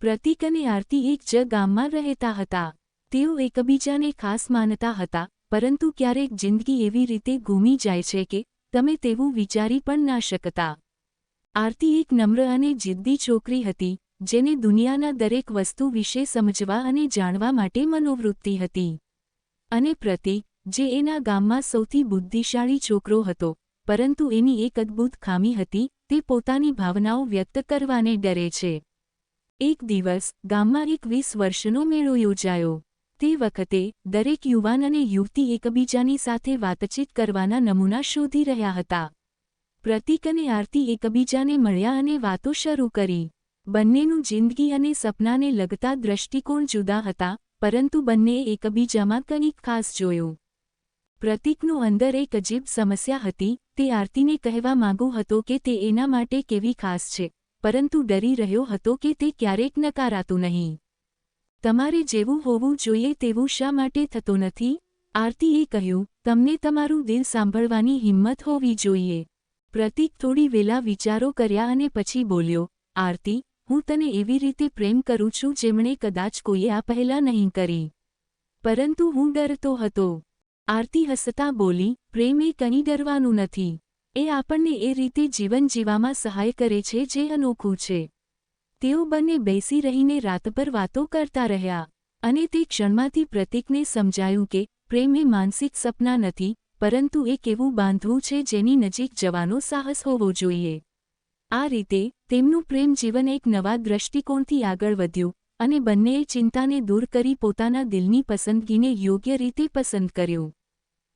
પ્રતિક અને આરતી એક જ ગામમાં રહેતા હતા. તેઓ એકબીજાને ખાસ માનતા હતા, પરંતુ ક્યારેક જિંદગી એવી રીતે ઘૂમી જાય છે કે તમે તેવું વિચારી પણ ના શકતા. આરતી એક નમ્ર અને જિદ્દી છોકરી હતી, જેને દુનિયાના દરેક વસ્તુ વિશે સમજવા અને જાણવા માટે મનોવૃત્તિ હતી. અને પ્રતિક, જે એના ગામમાં સૌથી બુદ્ધિશાળી છોકરો હતો, પરંતુ એની એક અદ્ભુત ખામી હતી, તે પોતાની ભાવનાઓ વ્યક્ત કરવાને ડરે છે. એક દિવસ ગામમાં એક વીસ વર્ષનો મેળો યોજાયો. તે વખતે દરેક યુવાન અને યુવતી એકબીજાની સાથે વાતચીત કરવાના નમૂના શોધી રહ્યા હતા. પ્રતિક અને આરતી એકબીજાને મળ્યા અને વાતો શરૂ કરી. બંનેનું જિંદગી અને સપનાને લગતા દ્રષ્ટિકોણ જુદા હતા, પરંતુ બંનેએ એકબીજામાં કંઈક ખાસ જોયું. પ્રતિકનું અંદર એક અજીબ સમસ્યા હતી, તે આરતીને કહેવા માંગુ હતો કે તે એના માટે કેવી ખાસ છે. પરંતુ ડરી રહ્યો હતો કે તે ક્યારેક નકારાતું નહીં. તમારે જેવું હોવું જોઈએ તેવું શા માટે થતું નથી? આરતીએ કહ્યું, તમને તમારું દિલ સાંભળવાની હિંમત હોવી જોઈએ. પ્રતિક થોડી વેલા વિચારો કર્યા અને પછી બોલ્યો, આરતી, હું તને એવી રીતે પ્રેમ કરું છું જેમણે કદાચ કોઈએ આ પહેલાં નહીં કરી. પરંતુ હું ડરતો હતો. આરતી હસતા બોલી, પ્રેમ એ કંઈ ડરવાનું નથી. એ આપણને એ રીતે જીવન જીવામાં સહાય કરે છે જે અનોખું છે. તેઓ બંને બેસી રહીને રાતભર વાતો કરતા રહ્યા અને તે ક્ષણમાંથી પ્રતિકને સમજાયું કે પ્રેમ એ માનસિક સપના નથી, પરંતુ એક એવું બાંધવું છે જેની નજીક જવાનો સાહસ હોવો જોઈએ. આ રીતે તેમનું પ્રેમ જીવન એક નવા દ્રષ્ટિકોણથી આગળ વધ્યું અને બંનેએ ચિંતાને દૂર કરી પોતાના દિલની પસંદગીને યોગ્ય રીતે પસંદ કર્યું.